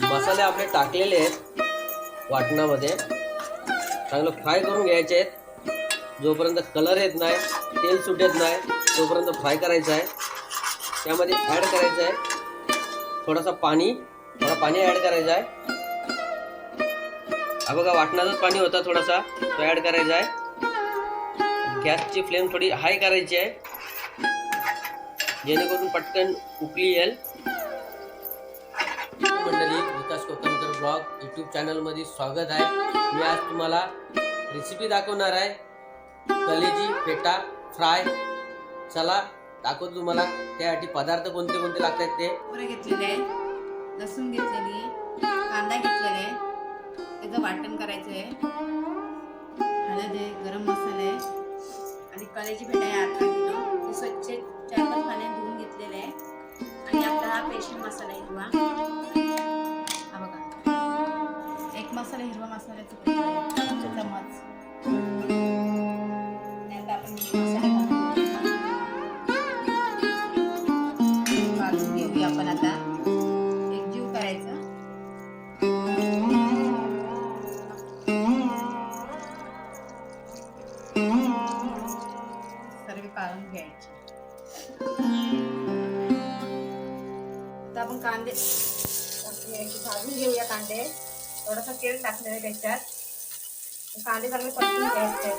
मसाले आपले टाकलेले आहेत वाटणामध्ये. चांगलं फ्राय करून घ्यायचे आहेत. जोपर्यंत कलर येत नाही तेल सुटत नाही तोपर्यंत फ्राय करायचं आहे. त्यामध्ये ॲड करायचं आहे. थोडासा पाणी थोडा पाणी ॲड करायचं आहे. हा बघा वाटणारच पाणी होता थोडासा तो ॲड करायचा आहे. गॅसची फ्लेम थोडी हाय करायची आहे. जेणेकरून पटकन उकली येईल. मंडळी विकास कोकणकर ब्लॉग यूट्यूब चॅनलमध्ये स्वागत आहे. मी आज तुम्हाला रेसिपी दाखवणार आहे. कलेजी पेटा फ्राय. चला दाखवतो तुम्हाला त्यासाठी पदार्थ कोणते कोणते लागतात ते. घेतलेले आहे लसूण घेतलेली हिरवा मसाल्याचा चमच आणि आपण भाजून घेऊया आपण आता एकजीव करायचं सर्व काढून घ्यायचे आता आपण कांदे भाजून घेऊया कांदे थोडासा तेल टाकलेलं आहे त्याच्यात. कांदे चांगले परतून घ्यायचे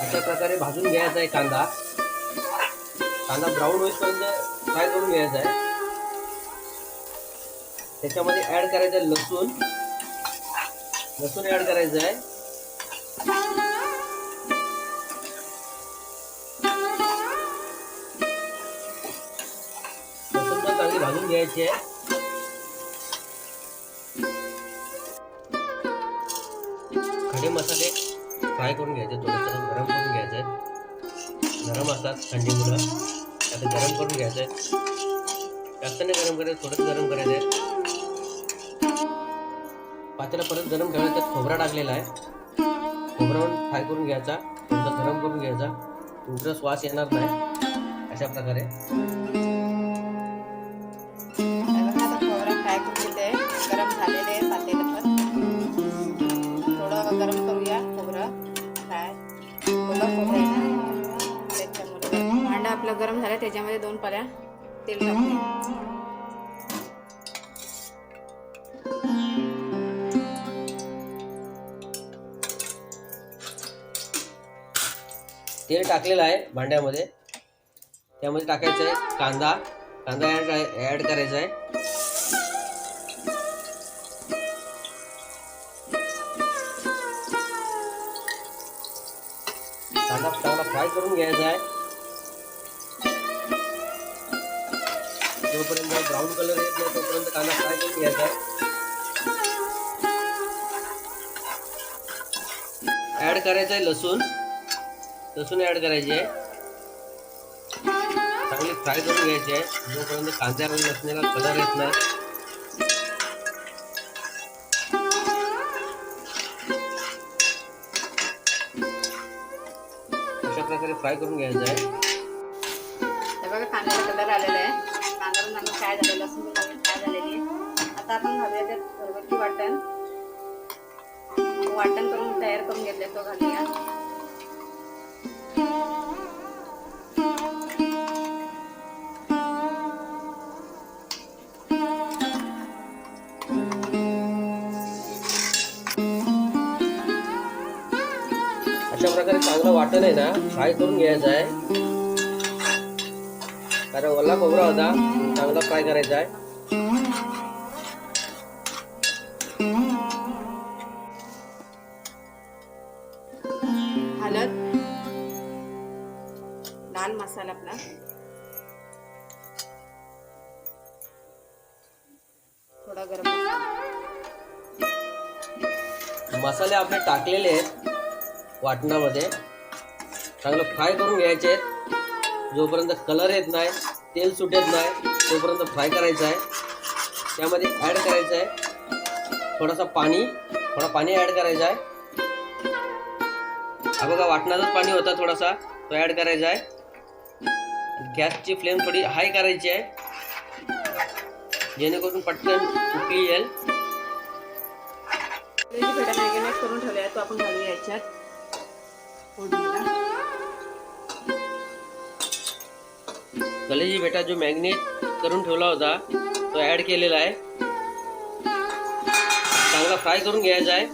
अशा प्रकारे भाजून घ्यायचा आहे कांदा. कांदा ब्राऊन होईपर्यंत फ्राय करून घ्यायचा आहे. त्याच्यामध्ये ऍड करायचं लसूण. लसूण ऍड करायचं आहे लसूण पण चांगली भाजून घ्यायची आहे. खडे मसाले फ्राय करून घ्यायचे थोडंसं गरम करून घ्यायचे. गरम असतात थंडीमुळं आता गरम करून घ्यायचे. जास्त नाही गरम करायचं थोडंसं गरम करायचं आहे. पातेला परत गरम ठेवायचं त्यात खोबरा टाकलेला आहे. खोबरा फ्राय करून घ्यायचा. थोडंसं गरम करून घ्यायचा. तुमचा श्वास येणार नाही. अशा प्रकारे. हे आता खोबरं फ्राय करून घेते. गरम झालेले आहे पातेलं पण. थोडं गरम करूया खोबरं फ्राय. थोडं खोबरं आहे ना? त्याच्यामुळे. आपलं गरम झालं त्याच्यामध्ये दोन पाल्या तेल टाकूया. तेल टाकलेलं आहे भांड्यामध्ये. त्यामध्ये टाकायचं आहे कांदा. कांदा ॲड करायचा आहे. कांदा चांगला फ्राय करून घ्यायचा आहे. जोपर्यंत ब्राऊन कलर येत नाही तोपर्यंत कांदा फ्राय करून घ्यायचा आहे. ॲड करायचं आहे लसूण. लसूण ॲड करायची. आहे चांगली फ्राय करून घ्यायची. आहे जोपर्यंत कांद्यामध्ये लसण्याला कलर येत नाही. अशा प्रकारे फ्राय करून घ्यायचं आहे. हे बघा कांद्याचा कलर आलेला आहे. कांदा पण चांगला फ्राय झालेला लसूण पण चांगली फ्राय झालेली आहे. आता आपण घालूया त्यात घरगुती वाटण. वाटण करून तयार करून घेतलं तो घालूया. अशा प्रकारे चांगलं वाटण आहे ना फ्राय करून घ्यायचं आहे. कारण ओला खोबरा होता चांगला फ्राय करायचा आहे. हळद लाल मसाला आपला. थोडा गरम मसाले आपले टाकलेले आहेत. वाटणामध्ये. चांगलं फ्राय करून घ्यायचे. आहेत जोपर्यंत कलर येत नाही तेल सुटत नाही तोपर्यंत फ्राय करायचं आहे. त्यामध्ये ॲड करायचं आहे. थोडासा पाणी थोडा पाणी ऍड करायचं आहे. हा बघा वाटणारच पाणी होता थोडासा. तो ऍड करायचा आहे. गॅसची फ्लेम थोडी हाय करायची आहे. जेणेकरून पटकन उकळी येईल. करून ठेवले आहे तो आपण घालूया याच्यात. कलेजी बेटा जो मॅग्नेट करून ठेवला होता तो ऍड केलेला आहे. चांगला फ्राय करून घ्यायचा आहे.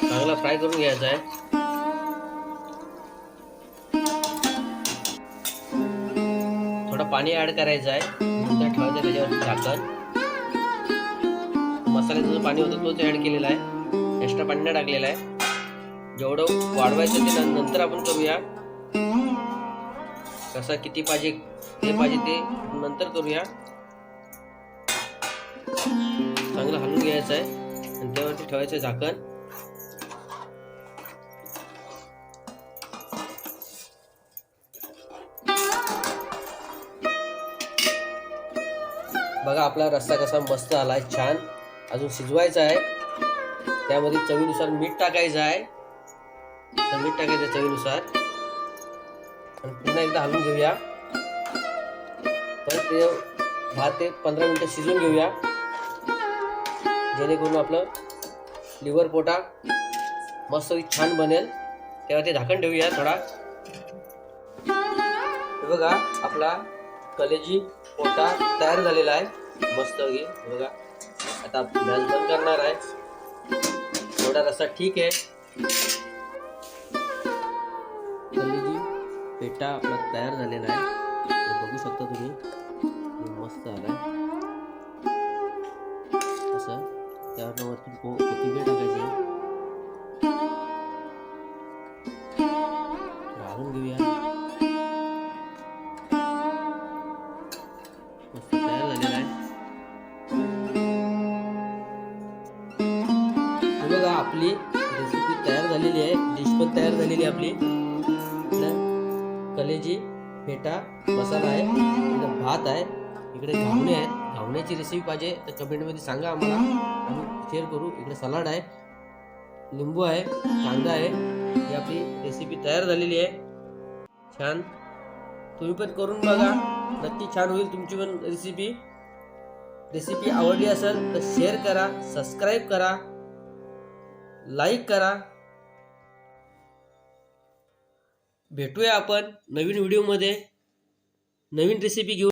चांगला फ्राय करून घ्यायचा आहे. थोडं पाणी ऍड करायचं आहे. त्या ठेवायचं त्याच्यावर झाकण. मसाल्याचं जो पाणी होतं तोच ऍड केलेला आहे. एक्स्ट्रा पाणी नाही टाकलेलं आहे. जेवढं वाढवायचं ते नंतर आपण करूया. कसं किती पाहिजे ते पाहिजे ते नंतर करूया. चांगलं हलवून घ्यायचं आहे. आणि त्यावरती ठेवायचं आहे झाकण. बघा आपला रस्सा कसा मस्त आलाय छान. अजून शिजवायचा आहे. त्यामध्ये चवीनुसार मीठ टाकायचं आहे. तर मीठ टाकायचं चवीनुसार. आणि पुन्हा एकदा हलवून घेऊया. तर ते दहा ते पंधरा मिनिटं शिजवून घेऊया. जेणेकरून आपलं लिव्हर पोटा मस्त छान बनेल. तेव्हा ते झाकण ठेवूया थोडा. बघा आपला कलेजी पोटा तयार झालेला आहे. मस्त हे बघा. आता गॅस बंद करणार आहे. थोडा रस्सा ठीक आहे. कलेजी पेटा आपला तयार झालेला आहे. बघू शकता तुम्ही. मस्त आलाय असं. त्यावर वरती को कोथिंबीर टाकायची. आपली रेसिपी तयार झालेली आहे. डिश पण तयार झालेली आहे आपली. कलेजी फेटा मसाला आहे. इकडे भात आहे. इकडे घावणे आहेत. घावण्याची रेसिपी पाहिजे तर कमेंटमध्ये सांगा आम्हाला. आम्ही शेअर करू. इकडे सलाड आहे. लिंबू आहे. कांदा आहे. ही आपली रेसिपी तयार झालेली आहे. छान. तुम्ही पण करून बघा. नक्की छान होईल तुमची पण रेसिपी रेसिपी आवडली असेल तर शेअर करा सबस्क्राईब करा. लाईक करा. भेटूया आपण नवीन व्हिडिओमध्ये नवीन रेसिपी घेऊन.